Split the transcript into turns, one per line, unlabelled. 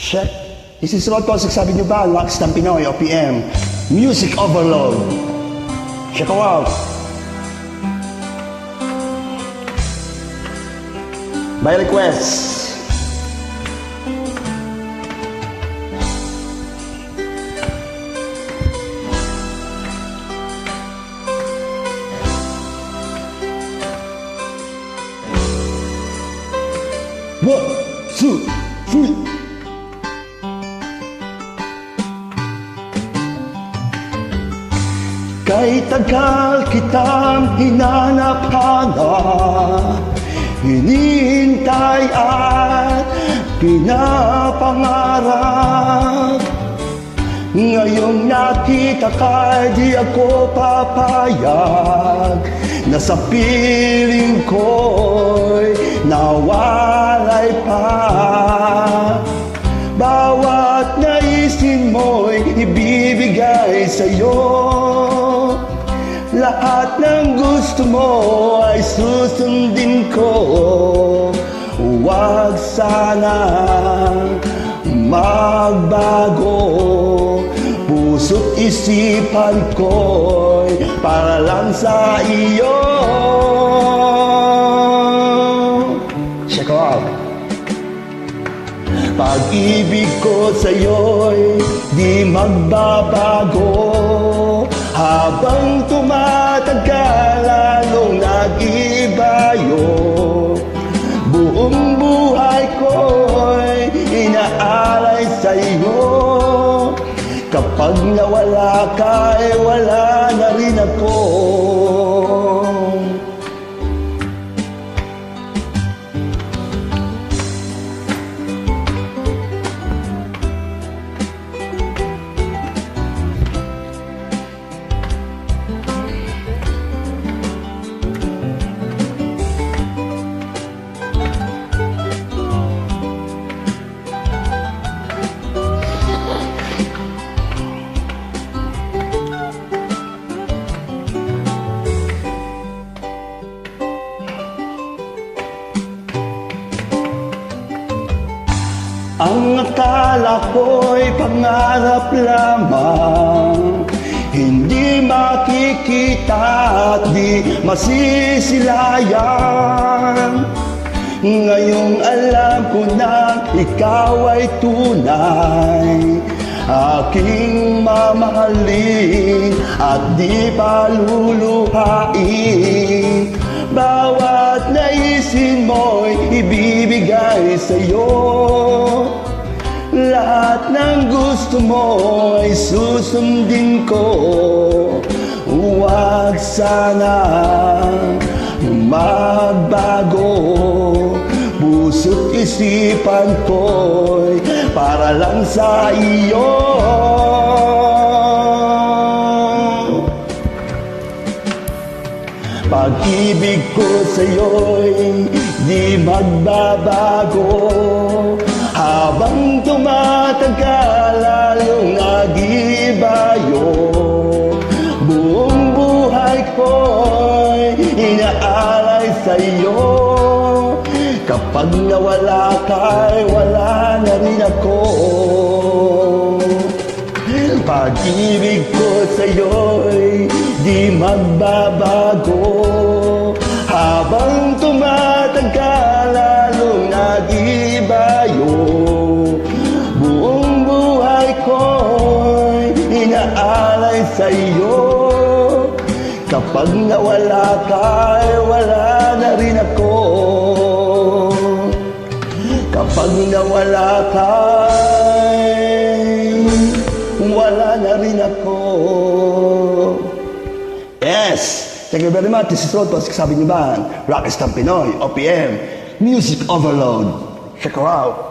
Check. This is Rod Paul, sabi niyo ba? Lux ng Pinoy, OPM. Music Overload. Check ko out. By request. One, two, three. Kay tagal kitang hinanap-hanap Hinihintay at pinapangarap. Ngayong nakita ka, di ako papayag Na sa piling ko'y nawalay pa. Bawat naisin mo'y ibibigay sa'yo Lahat ng gusto mo ay susundin ko. Huwag sana magbago. Puso't isipan ko'y para lang sa iyo. Check out. Pag-ibig ko sa'yo'y di magbabago Kapag nawala ka, eh wala na rin ako Ang akala ko'y pangarap lamang. Hindi makikita at di masisilayan. Ngayong alam ko na ikaw ay tunay Aking mamahalin at di paluluhain Bawat naisin mo'y ibibigay sa'yo mo ay susundin ko. Huwag sana magbago. Puso't isipan ko'y para lang sa iyo. Pag-ibig ko sa'yo'y di magbabago. Habang tumatagal inaalay sa'yo Kapag nawala ka'y wala na rin ako. Pag-ibig ko sa'yo'y di magbabago. Habang tumatagal lalong nag-ibayo Buong buhay ko'y inaalay sa'yo Kapag nawala ka'y wala na rin ako Kapag nawala ka'y wala na rin ako. Yes! Thank you very much. This is Rod Paul, sabi niyo ba? Rockers ng Pinoy, OPM, Music Overload. Check her out.